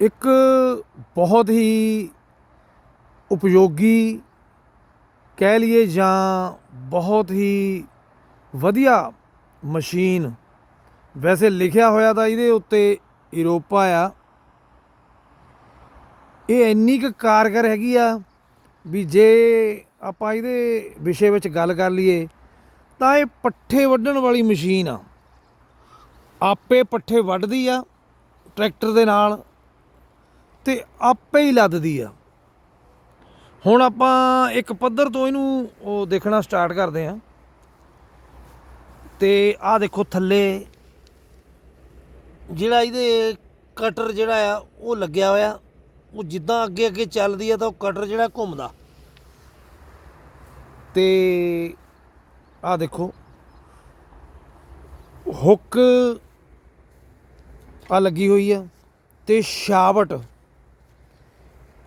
ਇੱਕ ਬਹੁਤ ਹੀ ਉਪਯੋਗੀ ਕਹਿ ਲਈਏ ਜਾਂ ਬਹੁਤ ਹੀ ਵਧੀਆ ਮਸ਼ੀਨ ਵੈਸੇ ਲਿਖਿਆ ਹੋਇਆ ਤਾਂ ਇਹਦੇ ਉੱਤੇ ਯੂਰੋਪਾ ਆ। ਇਹ ਇੰਨੀ ਕੁ ਕਾਰਗਰ ਹੈਗੀ ਆ ਵੀ ਜੇ ਆਪਾਂ ਇਹਦੇ ਵਿਸ਼ੇ ਵਿੱਚ ਗੱਲ ਕਰ ਲਈਏ ਤਾਂ ਇਹ ਪੱਠੇ ਵੱਢਣ ਵਾਲੀ ਮਸ਼ੀਨ ਆ। ਆਪੇ ਪੱਠੇ ਵੱਢਦੀ ਆ, ਟਰੈਕਟਰ ਦੇ ਨਾਲ ਤੇ ਆਪੇ ਹੀ ਲੱਦਦੀ ਆ। ਹੁਣ ਆਪਾਂ ਇੱਕ ਪੱਧਰ ਤੋਂ ਇਹਨੂੰ ਉਹ ਦੇਖਣਾ ਸਟਾਰਟ ਕਰਦੇ ਆ। ਤੇ ਆਹ ਦੇਖੋ ਥੱਲੇ, ਜਿਹੜਾ ਇਹਦੇ ਕਟਰ ਜਿਹੜਾ ਆ, ਉਹ ਲੱਗਿਆ ਹੋਇਆ। ਉਹ ਜਿੱਦਾਂ ਅੱਗੇ ਅੱਗੇ ਚੱਲਦੀ ਆ ਤਾਂ ਉਹ ਕਟਰ ਜਿਹੜਾ ਘੁੰਮਦਾ। ਤੇ ਆਹ ਦੇਖੋ, ਹੁੱਕ ਆ ਲੱਗੀ ਹੋਈ ਆ ਤੇ ਸ਼ਾਵਟ।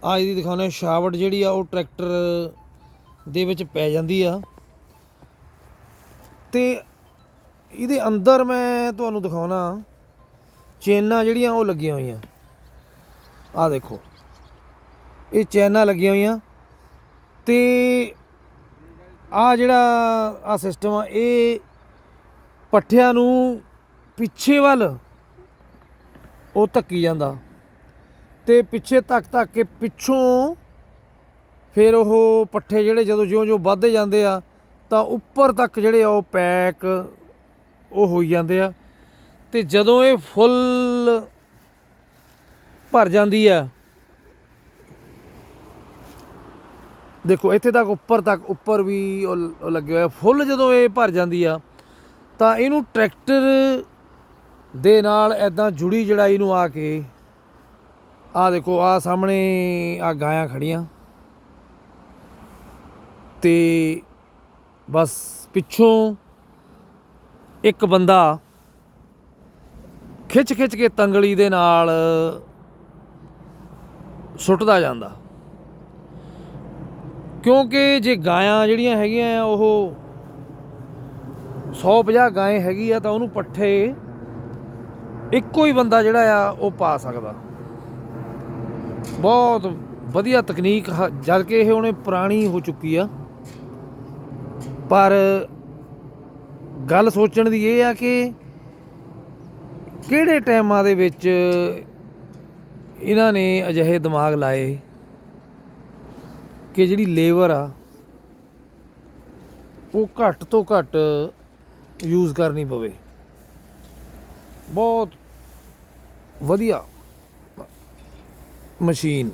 ਆ ਇਹਦੀ ਦਿਖਾਉਣਾ ਸ਼ਾਵਟ ਜਿਹੜੀ ਆ, ਉਹ ਟਰੈਕਟਰ ਦੇ ਵਿੱਚ ਪੈ ਜਾਂਦੀ ਆ। ਤੇ ਇਹਦੇ ਅੰਦਰ ਮੈਂ ਤੁਹਾਨੂੰ ਦਿਖਾਉਣਾ, ਚੇਨਾਂ ਜਿਹੜੀਆਂ, ਉਹ ਲੱਗੀਆਂ ਹੋਈਆਂ। ਆ ਦੇਖੋ, ਇਹ ਚੈਨਾਂ ਲੱਗੀਆਂ ਹੋਈਆਂ। ਤੇ ਆ ਜਿਹੜਾ ਆ ਸਿਸਟਮ ਆ, ਇਹ ਪੱਠਿਆਂ ਨੂੰ ਪਿੱਛੇ ਵੱਲ ਉਹ ਧੱਕੀ ਜਾਂਦਾ। ਤੇ ਪਿੱਛੇ ਤੱਕ ਤੱਕ ਕੇ ਪਿੱਛੋਂ ਫਿਰ ਉਹ ਪੱਠੇ ਜਿਹੜੇ ਜਦੋਂ ਜਿਉਂ-ਜਿਉਂ ਵੱਧਦੇ ਜਾਂਦੇ ਆ, ਤਾਂ ਉੱਪਰ ਤੱਕ ਜਿਹੜੇ ਆ ਉਹ ਪੈਕ ਉਹ ਹੋਈ ਜਾਂਦੇ ਆ। ਤੇ ਜਦੋਂ ਇਹ ਫੁੱਲ ਭਰ ਜਾਂਦੀ ਆ, ਦੇਖੋ ਇੱਥੇ ਤੱਕ ਉੱਪਰ ਤੱਕ ਉੱਪਰ ਵੀ ਉਹ ਲ- ਉਹ ਲੱਗੇ ਹੋਇਆ ਫੁੱਲ ਜਦੋਂ ਇਹ ਭਰ ਜਾਂਦੀ ਆ, ਤਾਂ ਇਹਨੂੰ ਟਰੈਕਟਰ ਦੇ ਨਾਲ ਐਦਾਂ ਜੁੜੀ ਜਿਹੜਾ ਇਹਨੂੰ ਆ ਕੇ ਆ ਦੇਖੋ ਆ ਸਾਹਮਣੇ ਆ ਗਾਇਆਂ ਖੜੀਆਂ ਤੇ ਬਸ ਪਿੱਛੋਂ ਇੱਕ ਬੰਦਾ ਖਿੱਚ ਖਿੱਚ ਕੇ ਤੰਗਲੀ ਦੇ ਨਾਲ ਸੁੱਟਦਾ ਜਾਂਦਾ। ਕਿਉਂਕਿ ਜੇ ਗਾਇਆਂ ਜਿਹੜੀਆਂ ਹੈਗੀਆਂ ਆ, ਉਹ 150 ਗਾਏ ਹੈਗੀ ਆ, ਤਾਂ ਉਹਨੂੰ ਪੱਠੇ ਇੱਕੋ ਹੀ ਬੰਦਾ ਜਿਹੜਾ ਆ, ਉਹ ਪਾ ਸਕਦਾ। ਬਹੁਤ ਵਧੀਆ ਤਕਨੀਕ ਹ- ਜਦ ਕਿ ਇਹ ਹੁਣੇ ਪੁਰਾਣੀ ਹੋ ਚੁੱਕੀ ਆ। ਪਰ ਗੱਲ ਸੋਚਣ ਦੀ ਇਹ ਆ ਕਿ ਕਿਹੜੇ ਟਾਈਮਾਂ ਦੇ ਵਿੱਚ ਇਹਨਾਂ ਨੇ ਅਜਿਹੇ ਦਿਮਾਗ ਲਾਏ ਕਿ ਜਿਹੜੀ ਲੇਬਰ ਆ, ਉਹ ਘੱਟ ਤੋਂ ਘੱਟ ਯੂਜ਼ ਕਰਨੀ ਪਵੇ। ਬਹੁਤ ਵਧੀਆ। ਮਸ਼ੀਨ